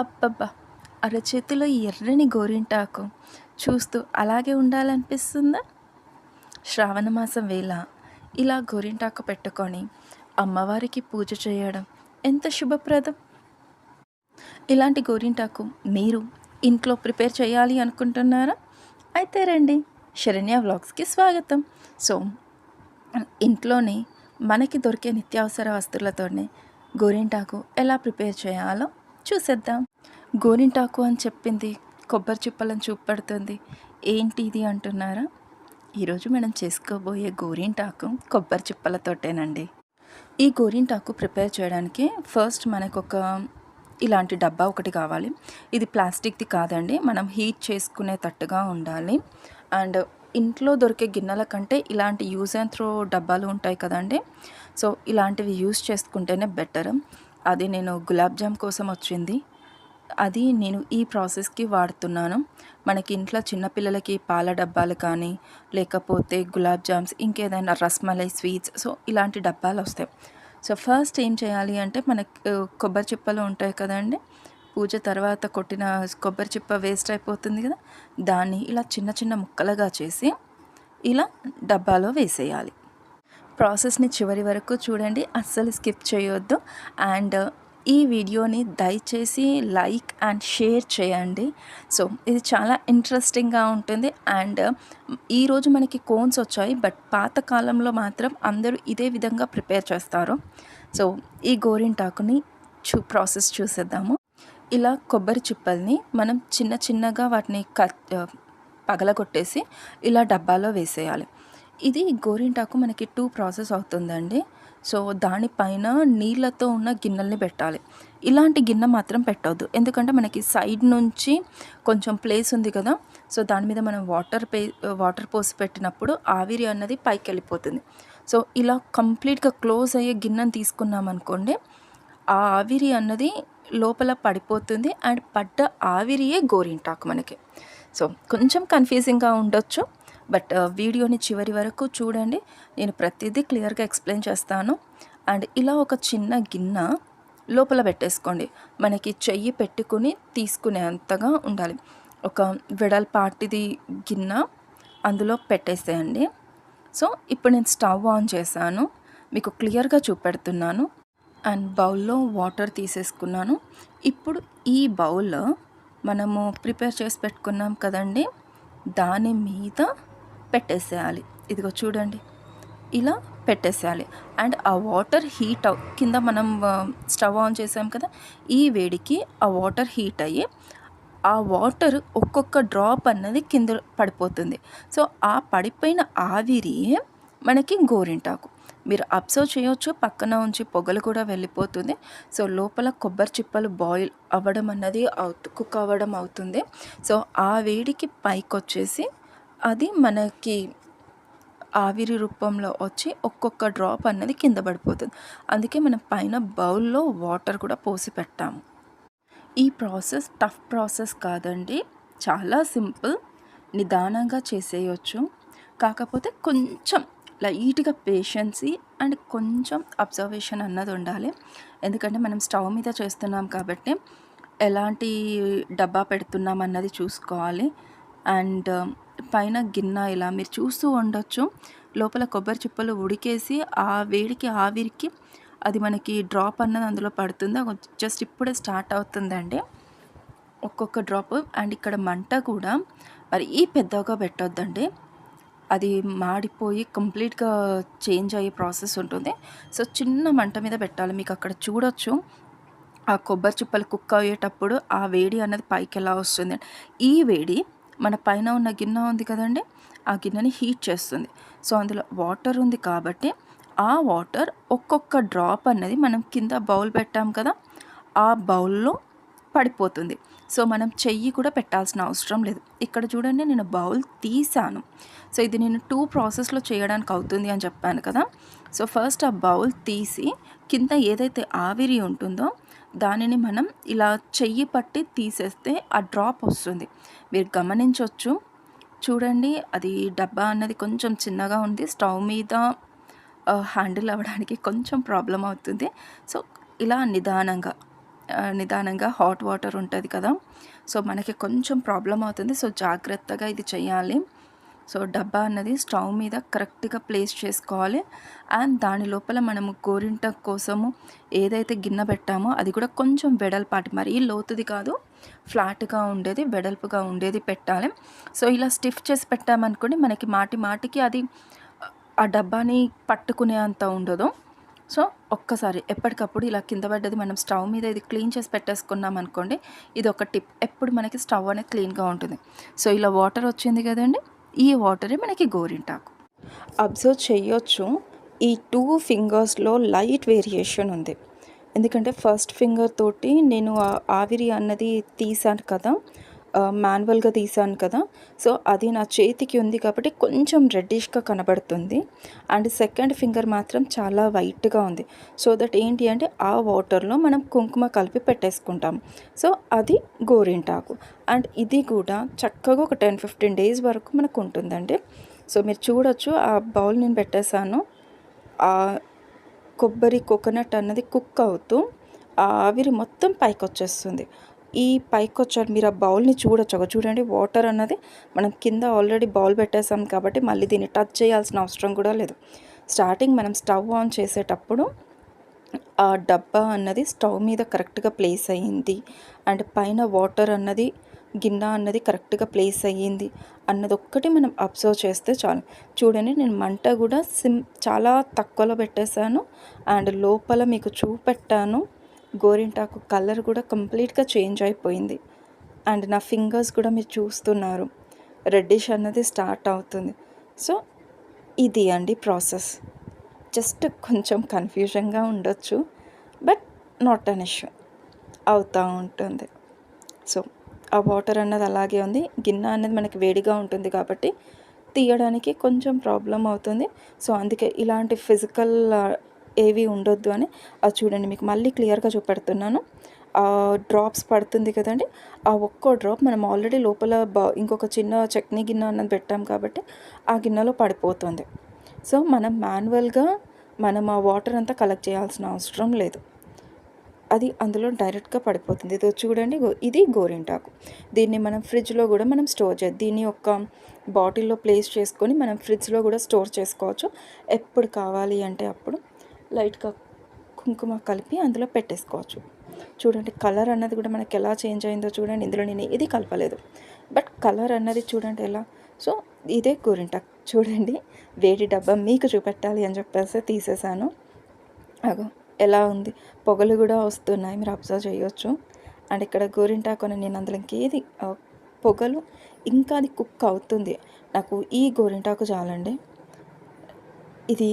అబ్బబ్బా అరచేతిలో ఎర్రని గోరింటాకు చూస్తూ అలాగే ఉండాలనిపిస్తుందా? శ్రావణమాసం వేళ ఇలా గోరింటాకు పెట్టుకొని అమ్మవారికి పూజ చేయడం ఎంత శుభప్రదం? ఇలాంటి గోరింటాకు మీరు ఇంట్లో ప్రిపేర్ చేయాలి అనుకుంటున్నారా? అయితే రండి శరణ్య వ్లాగ్స్కి స్వాగతం. సో ఇంట్లోనే మనకి దొరికే నిత్యావసర వస్తువులతోనే గోరింటాకు ఎలా ప్రిపేర్ చేయాలో చూసేద్దాం. గోరింటాకు అని చెప్పింది. కొబ్బరి చిప్పలను చూపెడుతుంది. ఏంటి ఇది అంటున్నారా? ఈరోజు మనం చేసుకోబోయే గోరింటాకు కొబ్బరి చిప్పలతోటేనండి. ఈ గోరింటాకు ప్రిపేర్ చేయడానికి ఫస్ట్ మనకు ఒక ఇలాంటి డబ్బా ఒకటి కావాలి. ఇది ప్లాస్టిక్ది కాదండి. మనం హీట్ చేసుకునేటట్టుగా ఉండాలి. అండ్ ఇంట్లో దొరికే గిన్నెల కంటే ఇలాంటి యూజ్ అండ్ త్రో డబ్బాలు ఉంటాయి కదండి. సో ఇలాంటివి యూజ్ చేసుకుంటేనే బెటర్. అది నేను గులాబ్ జామ్ కోసం వచ్చింది. అది నేను ఈ ప్రాసెస్కి వాడుతున్నాను. మనకి ఇంట్లో చిన్నపిల్లలకి పాల డబ్బాలు కానీ లేకపోతే గులాబ్ జామ్స్ ఇంకేదైనా రస్మలై స్వీట్స్ సో ఇలాంటి డబ్బాలు వస్తాయి. సో ఫస్ట్ ఏం చేయాలి అంటే మనకి కొబ్బరి చిప్పలు ఉంటాయి కదండి. పూజ తర్వాత కొట్టిన కొబ్బరి చిప్ప వేస్ట్ అయిపోతుంది కదా. దాన్ని ఇలా చిన్న చిన్న ముక్కలుగా చేసి ఇలా డబ్బాలో వేసేయాలి. ప్రాసెస్ని చివరి వరకు చూడండి అస్సలు స్కిప్ చేయొద్దు. అండ్ ఈ వీడియోని దయచేసి లైక్ అండ్ షేర్ చేయండి. సో ఇది చాలా ఇంట్రెస్టింగ్గా ఉంటుంది. అండ్ ఈరోజు మనకి కోన్స్ వచ్చాయి బట్ పాతకాలంలో మాత్రం అందరూ ఇదే విధంగా ప్రిపేర్ చేస్తారు. సో ఈ గోరింటాకుని చూ ప్రాసెస్ చూసేద్దాము. ఇలా కొబ్బరి చిప్పల్ని మనం చిన్న చిన్నగా వాటిని కట్ పగలగొట్టేసి ఇలా డబ్బాలో వేసేయాలి. ఇది గోరింటాకు మనకి టూ ప్రాసెస్ అవుతుందండి. సో దానిపైన నీళ్ళతో ఉన్న గిన్నెల్ని పెట్టాలి. ఇలాంటి గిన్నె మాత్రం పెట్టవద్దు ఎందుకంటే మనకి సైడ్ నుంచి కొంచెం ప్లేస్ ఉంది కదా. సో దాని మీద మనం వాటర్ పే వాటర్ పోసి పెట్టినప్పుడు ఆవిరి అన్నది పైకి వెళ్ళిపోతుంది. సో ఇలా కంప్లీట్గా క్లోజ్ అయ్యే గిన్నెను తీసుకున్నామనుకోండి ఆ ఆవిరి అన్నది లోపల పడిపోతుంది. అండ్ పడ్డ ఆవిరియే గోరింటాకు మనకి. సో కొంచెం కన్ఫ్యూజింగ్గా ఉండొచ్చు. బట్ వీడియోని చివరి వరకు చూడండి. నేను ప్రతిదీ క్లియర్గా ఎక్స్ప్లెయిన్ చేస్తాను. అండ్ ఇలా ఒక చిన్న గిన్నె లోపల పెట్టేసుకోండి. మనకి చెయ్యి పెట్టుకుని తీసుకునేంతగా ఉండాలి. ఒక వెడల్పాటిది గిన్నె అందులో పెట్టేసేయండి. సో ఇప్పుడు నేను స్టవ్ ఆన్ చేశాను. మీకు క్లియర్గా చూపెడుతున్నాను. అండ్ బౌల్లో వాటర్ తీసేసుకున్నాను. ఇప్పుడు ఈ బౌల్ మనము ప్రిపేర్ చేసి పెట్టుకున్నాం కదండి దాని మీద పెట్టేసేయాలి. ఇదిగో చూడండి. ఇలా పెట్టేసేయాలి. అండ్ ఆ వాటర్ హీట్ అవ్ కింద మనం స్టవ్ ఆన్ చేసాం కదా ఈ వేడికి ఆ వాటర్ హీట్ అయ్యి ఆ వాటర్ ఒక్కొక్క డ్రాప్ అన్నది కింద పడిపోతుంది. సో ఆ పడిపోయిన ఆవిరి మనకి గోరింటాకు. మీరు అబ్జర్వ్ చేయొచ్చు పక్కన ఉంచి పొగలు కూడా వెళ్ళిపోతుంది. సో లోపల కొబ్బరి చిప్పలు బాయిల్ అవ్వడం అన్నది అవుతు కుక్ అవ్వడం అవుతుంది. సో ఆ వేడికి పైకి వచ్చేసి అది మనకి ఆవిరి రూపంలో వచ్చి ఒక్కొక్క డ్రాప్ అన్నది కింద పడిపోతుంది. అందుకే మనం పైన బౌల్లో వాటర్ కూడా పోసి పెట్టాము. ఈ ప్రాసెస్ టఫ్ ప్రాసెస్ కాదండి. చాలా సింపుల్ నిదానంగా చేసేయచ్చు. కాకపోతే కొంచెం లైట్గా పేషెన్సీ అండ్ కొంచెం అబ్జర్వేషన్ అన్నది ఉండాలి. ఎందుకంటే మనం స్టవ్ మీద చేస్తున్నాం కాబట్టి ఎలాంటి డబ్బా పెడుతున్నాం అన్నది చూసుకోవాలి. అండ్ పైన గిన్నె ఇలా మీరు చూస్తూ ఉండొచ్చు. లోపల కొబ్బరి చిప్పలు ఉడికేసి ఆ వేడికి ఆవిరికి అది మనకి డ్రాప్ అన్నది అందులో పడుతుంది. జస్ట్ ఇప్పుడే స్టార్ట్ అవుతుందండి. ఒక్కొక్క డ్రాప్ అండ్ ఇక్కడ మంట కూడా మరి ఈ పెద్దగా పెట్టొద్దండి. అది మాడిపోయి కంప్లీట్గా చేంజ్ అయ్యే ప్రాసెస్ ఉంటుంది. సో చిన్న మంట మీద పెట్టాలి. మీకు అక్కడ చూడొచ్చు. ఆ కొబ్బరి చిప్పలు కుక్ అయ్యేటప్పుడు ఆ వేడి అన్నది పైకి ఎలా వస్తుంది. ఈ వేడి మన పైన ఉన్న గిన్నె ఉంది కదండి ఆ గిన్నెని హీట్ చేస్తుంది. సో అందులో వాటర్ ఉంది కాబట్టి ఆ వాటర్ ఒక్కొక్క డ్రాప్ అన్నది మనం కింద బౌల్ పెట్టాం కదా ఆ బౌల్లో పడిపోతుంది. సో మనం చెయ్యి కూడా పెట్టాల్సిన అవసరం లేదు. ఇక్కడ చూడండి నేను బౌల్ తీసాను. సో ఇది నేను టూ ప్రాసెస్లో చేయడానికి అవుతుంది అని చెప్పాను కదా. సో ఫస్ట్ ఆ బౌల్ తీసి కింద ఏదైతే ఆవిరి ఉంటుందో దానిని మనం ఇలా చెయ్యి పట్టి తీసేస్తే ఆ డ్రాప్ వస్తుంది. మీరు గమనించవచ్చు చూడండి అది డబ్బా అన్నది కొంచెం చిన్నగా ఉంది. స్టవ్ మీద హ్యాండిల్ అవ్వడానికి కొంచెం ప్రాబ్లం అవుతుంది. సో ఇలా నిదానంగా నిదానంగా హాట్ వాటర్ ఉంటుంది కదా. సో మనకి కొంచెం ప్రాబ్లం అవుతుంది. సో జాగ్రత్తగా ఇది చేయాలి సో డబ్బా అన్నది స్టవ్ మీద కరెక్ట్గా ప్లేస్ చేసుకోవాలి. అండ్ దాని లోపల మనము గోరింట కోసము ఏదైతే గిన్నె పెట్టామో అది కూడా కొంచెం వెడల్పాటి మరీ లోతుది కాదు. ఫ్లాట్గా ఉండేది వెడల్పుగా ఉండేది పెట్టాలి. సో ఇలా స్టిఫ్ చేసి పెట్టామనుకోండి మనకి మాటి మాటికి అది ఆ డబ్బాని పట్టుకునే అంత ఉండదు. సో ఒక్కసారి ఎప్పటికప్పుడు ఇలా కింద పడ్డది మనం స్టవ్ మీద ఇది క్లీన్ చేసి పెట్టేసుకున్నాం అనుకోండి ఇది ఒక టిప్. ఎప్పుడు మనకి స్టవ్ అనేది క్లీన్గా ఉంటుంది. సో ఇలా వాటర్ వచ్చింది కదండి ఈ వాటరే మనకి గోరింటాకు. అబ్జర్వ్ చేయొచ్చు. ఈ టూ ఫింగర్స్లో లైట్ వేరియేషన్ ఉంది. ఎందుకంటే ఫస్ట్ ఫింగర్ తోటి నేను ఆ ఆవిరి అన్నది తీసాను కదా మాన్యువల్గా తీసాను కదా. సో అది నా చేతికి ఉంది కాబట్టి కొంచెం రెడ్డిష్గా కనబడుతుంది. అండ్ సెకండ్ ఫింగర్ మాత్రం చాలా వైట్గా ఉంది. సో దట్ ఏంటి అంటే ఆ వాటర్లో మనం కుంకుమ కలిపి పెట్టేసుకుంటాం. సో అది గోరింటాకు. అండ్ ఇది కూడా చక్కగా ఒక టెన్ ఫిఫ్టీన్ డేస్ వరకు మనకు ఉంటుందండి. సో మీరు చూడొచ్చు ఆ బౌల్ నేను పెట్టేశాను. ఆ కొబ్బరి కోకోనట్ అన్నది కుక్ అవుతూ ఆ ఆవిరి మొత్తం పైకి వచ్చేస్తుంది ఈ పైకి వచ్చాడు మీరు ఆ బౌల్ని చూడొచ్చు. ఒక చూడండి వాటర్ అన్నది మనం కింద ఆల్రెడీ బౌల్ పెట్టేసాం కాబట్టి మళ్ళీ దీన్ని టచ్ చేయాల్సిన అవసరం కూడా లేదు. స్టార్టింగ్ మనం స్టవ్ ఆన్ చేసేటప్పుడు ఆ డబ్బా అన్నది స్టవ్ మీద కరెక్ట్గా ప్లేస్ అయ్యింది. అండ్ పైన వాటర్ అన్నది గిన్నె అన్నది కరెక్ట్గా ప్లేస్ అయ్యింది అన్నది ఒక్కటి మనం అబ్జర్వ్ చేస్తే చాలు. చూడండి నేను మంట కూడా సిమ్ చాలా తక్కువలో పెట్టేశాను. అండ్ లోపల మీకు చూపెట్టాను. గోరింటాకు కలర్ కూడా కంప్లీట్గా చేంజ్ అయిపోయింది. అండ్ నా ఫింగర్స్ కూడా మీరు చూస్తున్నారు. రెడ్డిష్ అన్నది స్టార్ట్ అవుతుంది. సో ఇది అండి ప్రాసెస్. జస్ట్ కొంచెం కన్ఫ్యూజన్గా ఉండొచ్చు బట్ నాట్ అన్ ఇష్యూ. అవుతూ ఉంటుంది. సో ఆ వాటర్ అన్నది అలాగే ఉంది. గిన్నె అనేది మనకి వేడిగా ఉంటుంది కాబట్టి తీయడానికి కొంచెం ప్రాబ్లం అవుతుంది. సో అందుకే ఇలాంటి ఫిజికల్ ఏవి ఉండొద్దు అని. అది చూడండి మీకు మళ్ళీ క్లియర్గా చూపెడుతున్నాను. డ్రాప్స్ పడుతుంది కదండి ఆ ఒక్కో డ్రాప్ మనం ఆల్రెడీ లోపల ఇంకొక చిన్న చట్నీ గిన్నె అన్నది పెట్టాం కాబట్టి ఆ గిన్నెలో పడిపోతుంది. సో మనం మాన్యువల్గా మనం ఆ వాటర్ అంతా కలెక్ట్ చేయాల్సిన అవసరం లేదు. అది అందులో డైరెక్ట్గా పడిపోతుంది. ఇది చూడండి గో- ఇది గోరింటాకు. దీన్ని మనం ఫ్రిడ్జ్లో కూడా మనం స్టోర్ చేయాలి దీన్ని ఒక బాటిల్లో ప్లేస్ చేసుకొని మనం ఫ్రిడ్జ్లో కూడా స్టోర్ చేసుకోవచ్చు. ఎప్పుడు కావాలి అంటే అప్పుడు. లైట్గా కుంకుమ కలిపి అందులో పెట్టేసుకోవచ్చు. చూడండి కలర్ అన్నది కూడా మనకి ఎలా చేంజ్ అయిందో చూడండి ఇందులో నేను ఏది కలపలేదు. బట్ కలర్ అన్నది చూడండి ఎలా. సో ఇదే గోరింటాక్ చూడండి వేడి డబ్బా మీకు చూపెట్టాలి అని చెప్పేసి తీసేసాను. అగో ఎలా ఉంది? పొగలు కూడా వస్తున్నాయి మీరు అబ్జర్వ్ చేయొచ్చు. అండ్ ఇక్కడ గోరింటాకు అని నేను అందులో ఇంకేది పొగలు ఇంకా అది కుక్ అవుతుంది. నాకు ఈ గోరింటాకు చాలండి. ఇది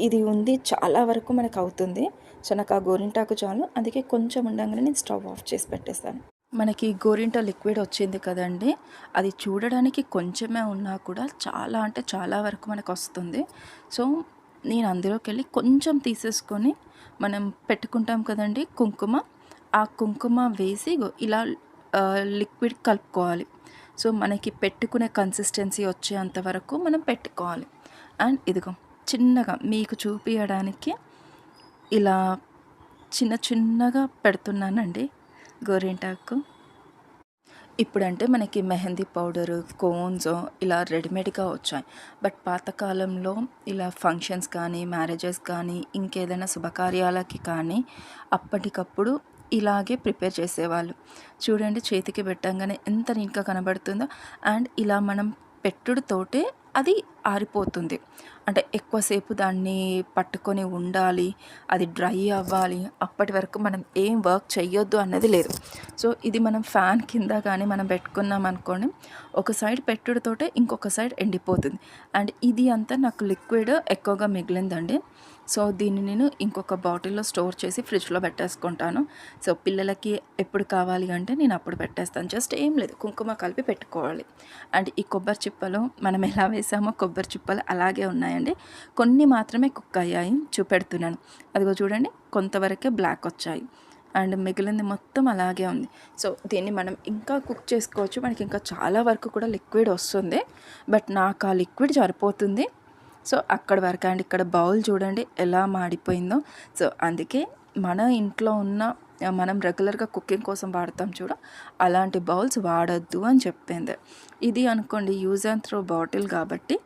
ఇది ఉంది చాలా వరకు మనకు అవుతుంది సో నాకు ఆ గోరింటాకు చాలు. అందుకే కొంచెం ఉండగానే నేను స్టవ్ ఆఫ్ చేసి పెట్టేస్తాను. మనకి గోరింట లిక్విడ్ వచ్చింది కదండి అది చూడడానికి కొంచెమే ఉన్నా కూడా చాలా అంటే చాలా వరకు మనకు వస్తుంది సో నేను అందులోకి వెళ్ళి కొంచెం తీసేసుకొని మనం పెట్టుకుంటాం కదండి కుంకుమ ఆ కుంకుమ వేసి ఇలా లిక్విడ్ కలుపుకోవాలి. సో మనకి పెట్టుకునే కన్సిస్టెన్సీ వచ్చేంత వరకు మనం పెట్టుకోవాలి. అండ్ ఇదిగో చిన్నగా మీకు చూపించడానికి ఇలా చిన్న చిన్నగా పెడుతున్నానండి గోరింటాకు. ఇప్పుడంటే మనకి మెహందీ పౌడరు కోన్స్ ఇలా రెడీమేడ్గా వచ్చాయి. బట్ పాతకాలంలో ఇలా ఫంక్షన్స్ కానీ మ్యారేజెస్ కానీ ఇంకేదైనా శుభకార్యాలకి కానీ అప్పటికప్పుడు ఇలాగే ప్రిపేర్ చేసేవాళ్ళు. చూడండి చేతికి పెట్టంగానే ఎంత నీట్గా కనబడుతుందో. అండ్ ఇలా మనం పెట్టుడుతోటే అది ఆరిపోతుంది. అంటే ఎక్కువసేపు దాన్ని పట్టుకొని ఉండాలి అది డ్రై అవ్వాలి అప్పటి వరకు మనం ఏం వర్క్ చేయొద్దు అన్నది లేదు. సో ఇది మనం ఫ్యాన్ కింద కానీ మనం పెట్టుకున్నాం అనుకోండి ఒక సైడ్ పెట్టుడుతోటే ఇంకొక సైడ్ ఎండిపోతుంది. అండ్ ఇది అంతా నాకు లిక్విడ్ ఎక్కువగా మిగిలిందండి. సో దీన్ని నేను ఇంకొక బాటిల్లో స్టోర్ చేసి ఫ్రిడ్జ్లో పెట్టేసుకుంటాను. సో పిల్లలకి ఎప్పుడు కావాలి అంటే నేను అప్పుడు పెట్టేస్తాను. జస్ట్ ఏం లేదు కుంకుమ కలిపి పెట్టుకోవాలి. అండ్ ఈ కొబ్బరి చిప్పలు మనం ఎలా వేసామో కొబ్బరి చిప్పలు అలాగే ఉన్నాయండి. కొన్ని మాత్రమే కుక్ అయ్యాయి చూపెడుతున్నాను. అదిగో చూడండి కొంతవరకే బ్లాక్ వచ్చాయి. అండ్ మిగిలింది మొత్తం అలాగే ఉంది. సో దీన్ని మనం ఇంకా కుక్ చేసుకోవచ్చు. మనకి ఇంకా చాలా వరకు కూడా లిక్విడ్ వస్తుంది. బట్ నాకు ఆ లిక్విడ్ సరిపోతుంది. సో అక్కడ వరకు అండ్ ఇక్కడ బౌల్ చూడండి ఎలా మాడిపోయిందో. సో అందుకే మన ఇంట్లో ఉన్న మనం రెగ్యులర్గా కుకింగ్ కోసం వాడతాం చూడ అలాంటి బౌల్స్ వాడొద్దు అని చెప్పింది. ఇది అనుకోండి యూజ్ అండ్ త్రో బాటిల్ కాబట్టి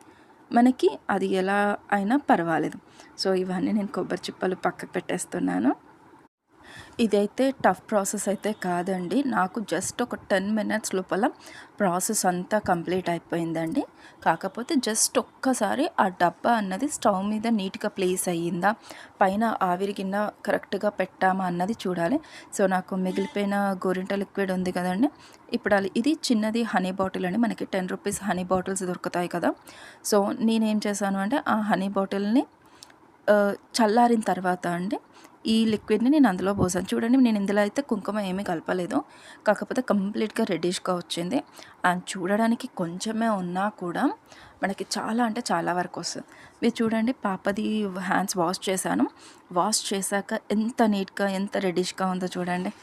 మనకి అది ఎలా అయినా పర్వాలేదు. సో ఇవన్నీ నేను కొబ్బరి చిప్పలు పక్కకు పెట్టేస్తున్నాను. ఇదైతే టఫ్ ప్రాసెస్ అయితే కాదండి. నాకు జస్ట్ ఒక టెన్ మినిట్స్ లోపల ప్రాసెస్ అంతా కంప్లీట్ అయిపోయిందండి. కాకపోతే జస్ట్ ఒక్కసారి ఆ డబ్బా అన్నది స్టవ్ మీద నీట్గా ప్లేస్ అయ్యిందా పైన ఆవిరి గిన్నె కరెక్ట్గా పెట్టామా అన్నది చూడాలి. సో నాకు మిగిలిపోయిన గోరింట లిక్విడ్ ఉంది కదండి. ఇప్పుడు ఇది చిన్నది హనీ బాటిల్ అండి. మనకి టెన్ రూపీస్ హనీ బాటిల్స్ దొరుకుతాయి కదా. సో నేనేం చేశాను అంటే ఆ హనీ బాటిల్ని చల్లారిన తర్వాత అండి ఈ లిక్విడ్ని నేను అందులో పోసాను. చూడండి నేను ఇందులో అయితే కుంకుమ ఏమీ కలపలేదు. కాకపోతే కంప్లీట్గా రెడ్డిష్గా వచ్చింది. అండ్ చూడడానికి కొంచెమే ఉన్నా కూడా మనకి చాలా అంటే చాలా వరకు వస్తుంది. మీరు చూడండి పాపది హ్యాండ్స్ వాష్ చేశాను. వాష్ చేశాక ఎంత నీట్గా ఎంత రెడ్డిష్గా ఉందో చూడండి.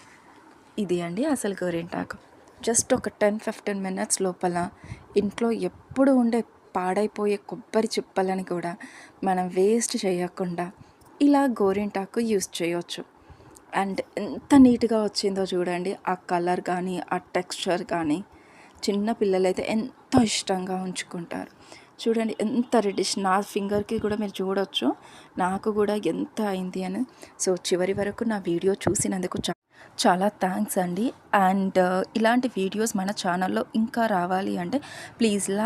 ఇది అండి అసలు గోరింటాకు. జస్ట్ ఒక టెన్ ఫిఫ్టీన్ మినిట్స్ లోపల ఇంట్లో ఎప్పుడు ఉండే పాడైపోయే కొబ్బరి చిప్పలని కూడా మనం వేస్ట్ చేయకుండా ఇలా గోరింటాకు యూస్ చేయొచ్చు. అండ్ ఎంత నీట్గా వచ్చిందో చూడండి. ఆ కలర్ కానీ ఆ టెక్స్చర్ కానీ చిన్న పిల్లలైతే ఎంతో ఇష్టంగా ఉంచుకుంటారు. చూడండి ఎంత రెడ్డిష్ నా ఫింగర్కి కూడా మీరు చూడొచ్చు. నాకు కూడా ఎంత అయింది అని. సో చివరి వరకు నా వీడియో చూసినందుకు చాలా థ్యాంక్స్ అండి. అండ్ ఇలాంటి వీడియోస్ మన ఛానల్లో ఇంకా రావాలి అంటే ప్లీజ్ లా